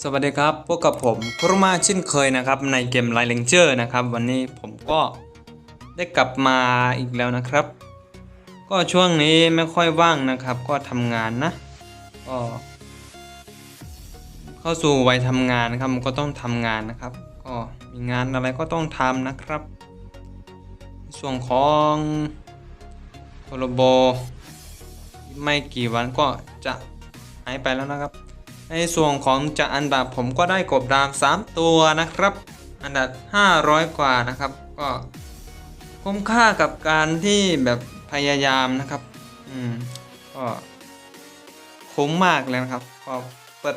สวัสดีครับพบกับผมครุมาเช่นเคยนะครับในเกมไลเลนเจอร์นะครับวันนี้ผมก็ได้กลับมาอีกแล้วนะครับ ก็ช่วงนี้ไม่ค่อยว่างนะครับ ก็ทำงานนะก็เข้าสู่วัยทำงานนะครับมันก็ต้องทำงานนะครับ ก็มีงานอะไรก็ต้องทำนะครับในส่วนของพรบอไม่กี่วันก็จะหายไปแล้วนะครับ ในส่วนของจะอันดับผมก็ได้กบดาม 3 ตัวนะครับ อันดับ 500 กว่านะครับ ก็คุ้มค่ากับการที่แบบพยายามนะครับ อืม ก็คุ้มมากเลยนะครับ ก็เปิด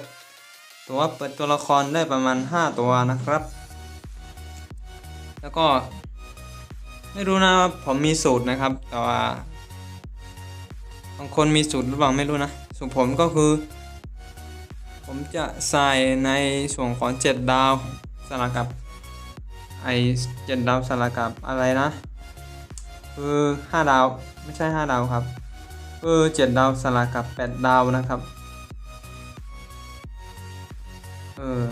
ตัวเปิดตัวละครได้ประมาณ 5 ตัวนะครับ แล้วก็ไม่รู้นะว่าผมมีสูตรนะครับ แต่ว่าบางคนมีสูตรหรือเปล่าไม่รู้นะส่วนผมก็คือ ผมจะใส่ในส่วนของเจ็ดดาวสลับกับไอเจ็ดดาวสลับกับอะไรนะคือห้าดาวไม่ใช่ห้าดาวครับคือเจ็ดดาวสลับกับแปดดาวนะครับเออ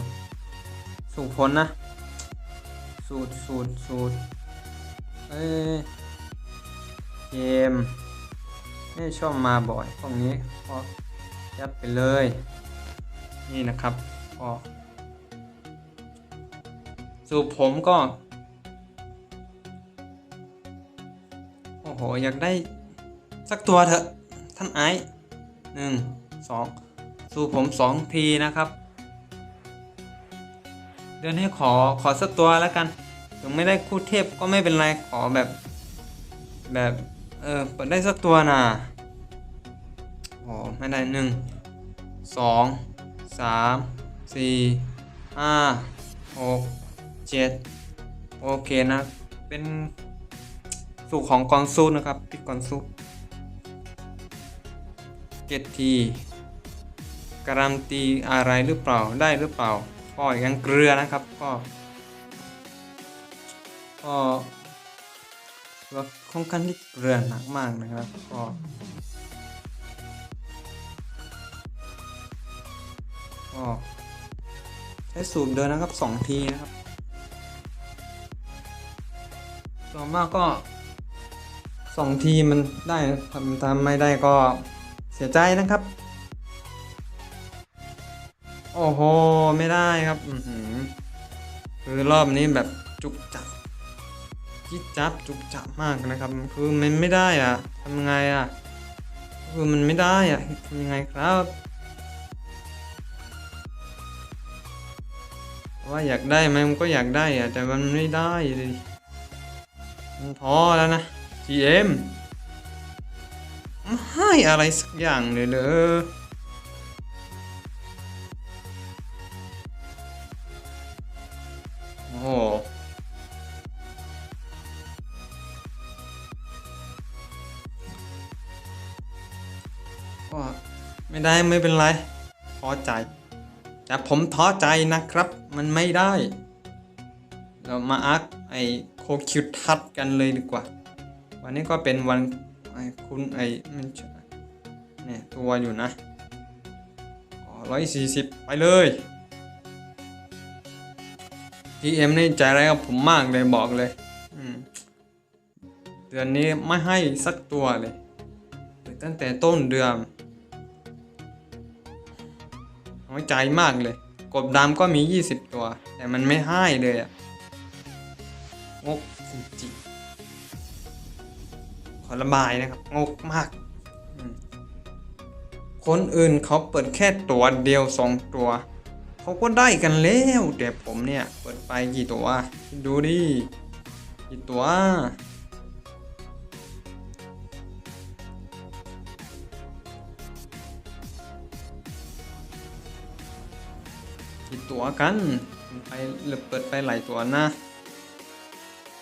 สูตรผลนะสูตรสูตรสูตรเอ้เกมไม่ชอบมาบ่อยพวกนี้ก็ยัดไปเลย นี่นะครับก็สูตรผมก็ โอ้โห อยากได้สักตัวเถอะ ท่านไอซ์หนึ่งสองสูตรผมสองทีนะครับ เดือนให้ขอขอสักตัวแล้วกันถึงไม่ได้คู่เทพก็ไม่เป็นไร ขอแบบ แบบ เออเปิดได้สักตัวนะโอ้ไม่ได้หนึ่งสอง สามสี่ห้าหกเจ็ดโอเคนะ เป็นสูตรของกอนซูนะครับพิกกอนซูเจ็ดทีการันตีอะไรหรือเปล่าได้หรือเปล่าก็ยังเกลือนะครับก็ก็ว่าค่อนข้างที่เกลือหนักมากนะครับก็ ก็ใช้สูตรเดินนะครับสองทีนะครับส่วนมากก็สองทีมันได้ทำทำไม่ได้ก็เสียใจนะครับ โอ้โห ไม่ได้ครับคือรอบนี้แบบจุกจับจิบจับจุกจับมากนะครับ คือมันไม่ได้อะทำไงอะคือมันไม่ได้อะทำยังไงครับ ว่าอยากได้ไหมมันก็อยากได้อะแต่มันไม่ได้เลยมันท้อแล้วนะ GM ไม่ให้อะไรสักอย่างเลยเลยโอ้โหก็ไม่ได้ไม่เป็นไรพอใจ แต่ผมท้อใจนะครับ มันไม่ได้ เรามาอักไอโคคิวทัดกันเลยดีกว่า วันนี้ก็เป็นวันไอคุณไอมันเนี่ยตัวอยู่นะร้อยสี่สิบไปเลย GM นี่ใจร้ายกับผมมากเลยบอกเลยเดือนนี้ไม่ให้สักตัวเลย ตั้งแต่ต้นเดือน น้อยใจมากเลย กบดำก็มี 20 ตัว แต่มันไม่ให้เลยอะงกจริงๆขอระบายนะครับ งกมาก คนอื่นเขาเปิดแค่ตัวเดียวสองตัว เขาก็ได้กันแล้วแต่ผมเนี่ย เปิดไปกี่ตัว ดูดิกี่ตัว กี่ตัวกันผมไปหรือเปิดไปหลายตัวนะ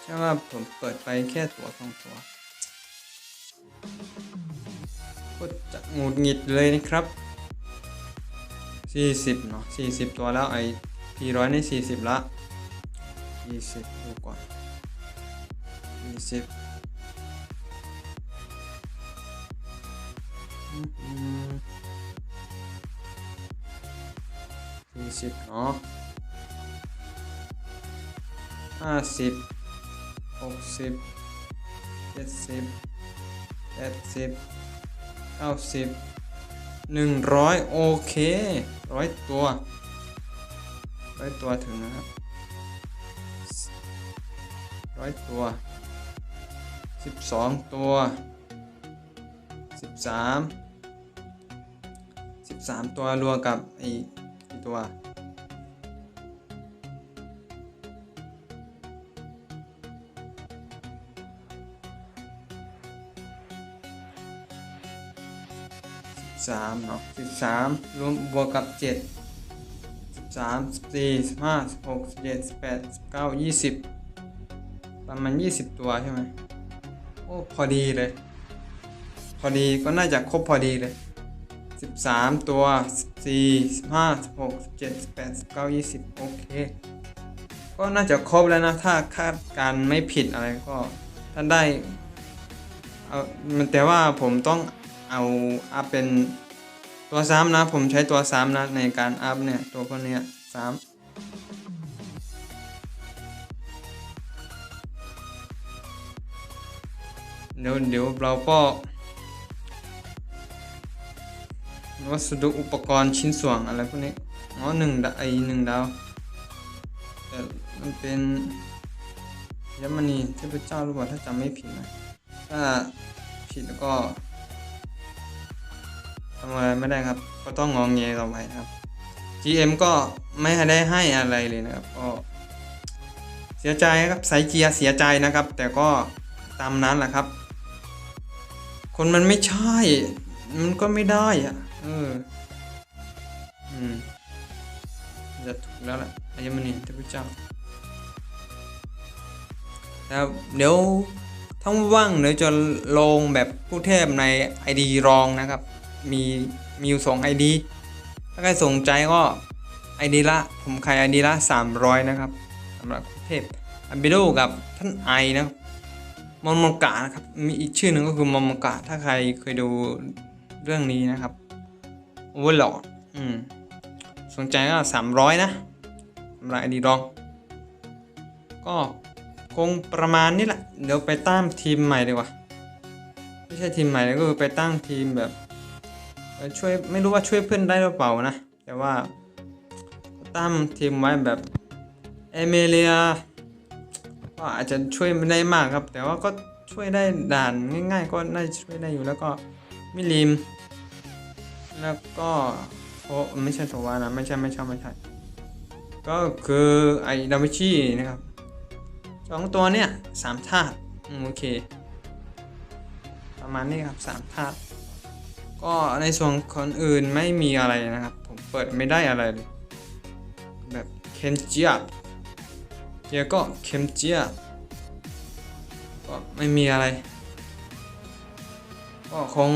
ใช่ว่าผมเปิดไปแค่ตัวสองตัวก็จะหงุดหงิดเลยนะครับ 40เนาะ40 ตัวแล้วไอ้พีร้อยใน40 ละ 20 ดูก่อน 20อืม สิบเนาะห้าสิบหกสิบเจ็ดสิบแปดสิบเก้าสิบหนึ่งร้อยโอเคร้อยตัวร้อยตัวถึงนะครับร้อยตัวสิบสองตัวสิบสามสิบสามตัวรวมกับไอ ตัว สามเนาะสิบสามรวมบวกกับเจ็ดสิบสามสิบสี่สิบห้าสิบหกสิบเจ็ดสิบแปดสิบเก้ายี่สิบประมาณยี่สิบตัวใช่ไหมโอ้ พอดีเลย พอดีก็น่าจะครบพอดีเลย สิบสามตัวสิบสี่สิบห้าสิบหกเจ็ดแปดเก้ายี่สิบโอเค ก็น่าจะครบแล้วนะ ถ้าคาดการไม่ผิดอะไรก็ถ้านได้เอามันแต่ว่าผมต้องเอาอัพเป็นตัวซ้ำนะ ผมใช้ตัวซ้ำนะ ในการอัพเนี่ย ตัวพวกเนี้ยซ้ำเดี๋ยวเดี๋ยวเราก็ วัสดุอุปกรณ์ชิ้นส่วนอะไรพวกนี้อ๋อหนึ่งดาวไอหนึ่งดาวแต่มันเป็นยมณีเทพเจ้าหรือเปล่าถ้าจำไม่ผิดนะถ้าผิดแล้วก็ทำอะไรไม่ได้ครับ ก็ต้องงองเงต่อไปครับ GM ก็ไม่ได้ให้อะไรเลยนะครับก็เสียใจครับสายเจียร์เสียใจนะครับ แต่ก็ตามนั้นแหละครับ คนมันไม่ใช่ มันก็ไม่ได้อะ เออ อืมจะถูกแล้วแหละอายมณีเทพเจ้าแล้วเดี๋ยวถ้าว่างเดี๋ยวจะลงแบบผู้เทพใน ID รองนะครับ มีมีอยู่สอง ID ถ้าใครสนใจก็ ID ละ ผมขาย ID ละ 300 นะครับสำหรับผู้เทพอัมบิโดกับท่านไอนะครับมอนมกะนะครับ มีอีกชื่อหนึ่งก็คือมอนมกะถ้าใครเคยดูเรื่องนี้นะครับ โอเวอร์ลอดอืมสนใจก็300นะสำหรับ ID รอง ก็คงประมาณนี้แหละ เดี๋ยวไปตั้งทีมใหม่ดีกว่า ไม่ใช่ทีมใหม่ก็คือไปตั้งทีมแบบช่วยไม่รู้ว่าช่วยเพื่อนได้หรือเปล่านะ แต่ว่าตั้งทีมไว้แบบเอเมเลียก็อาจจะช่วยไม่ได้มากครับ แต่ว่าก็ช่วยได้ด่านง่าย ๆ ก็น่าช่วยได้อยู่แล้วก็มิลิม แล้วก็โอไม่ใช่โทวานะไม่ใช่ไม่ใช่ไม่ใช่ ก็คือไอ้ดาวิชีนะครับสองตัวเนี่ยสามธาตุโอเค ประมาณนี้ครับสามธาตุก็ในส่วนคนอื่นไม่มีอะไรนะครับ ผมเปิดไม่ได้อะไรเลยแบบเคนเจียเจียก็เคนเจียก็ไม่มีอะไร ก็คง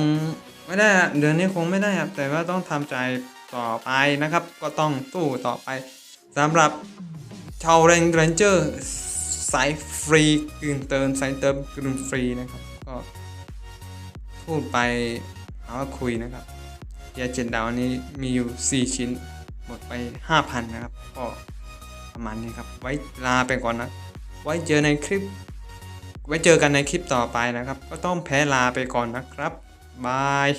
ไม่ได้เดือนนี้คงไม่ได้ครับ แต่ว่าต้องทำใจต่อไปนะครับ ก็ต้องตู้ต่อไปสำหรับชาวเรนเรนเจอร์สายฟรีกลืนเติมสายเติมกลืนฟรีนะครับ ก็พูดไปหาว่าคุยนะครับยาเจ็ดดาวนี้มีอยู่ 4 ชิ้น หมดไป 5,000 นะครับ ก็ประมาณนี้ครับ ไว้ลาไปก่อนนะ ไว้เจอในคลิป ไว้เจอกันในคลิปต่อไปนะครับ ก็ต้องแพ้ลาไปก่อนนะครับ บาย